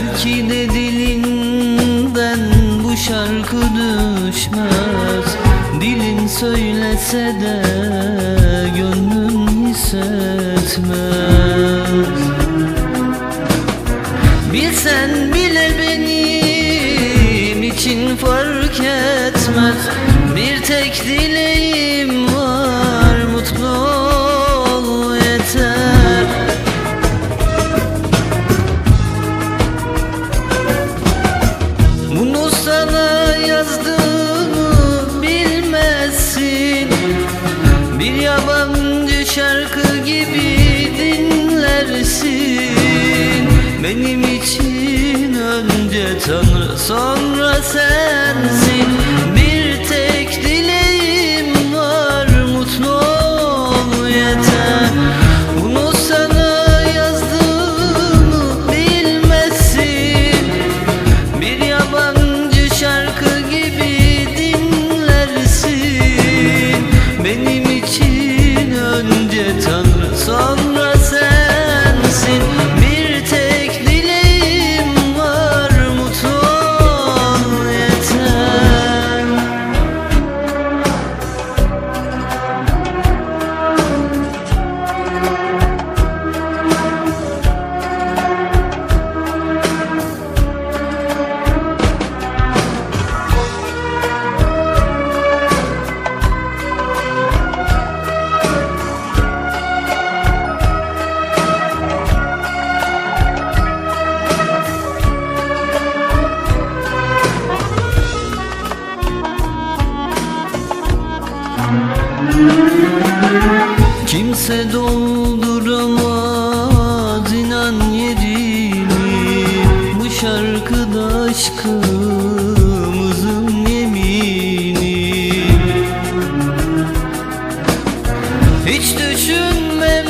Belki de dilinden bu şarkı düşmez. Dilin söylese de gönlün hissetmez Bilsen bile benim için fark etmez. Bir tek dileğim Benim için önce Tanrı sonra sensin. Bir tek dileğim Kimse dolduramaz inan yerini Bu şarkıda aşkımızın yemini. Hiç düşünme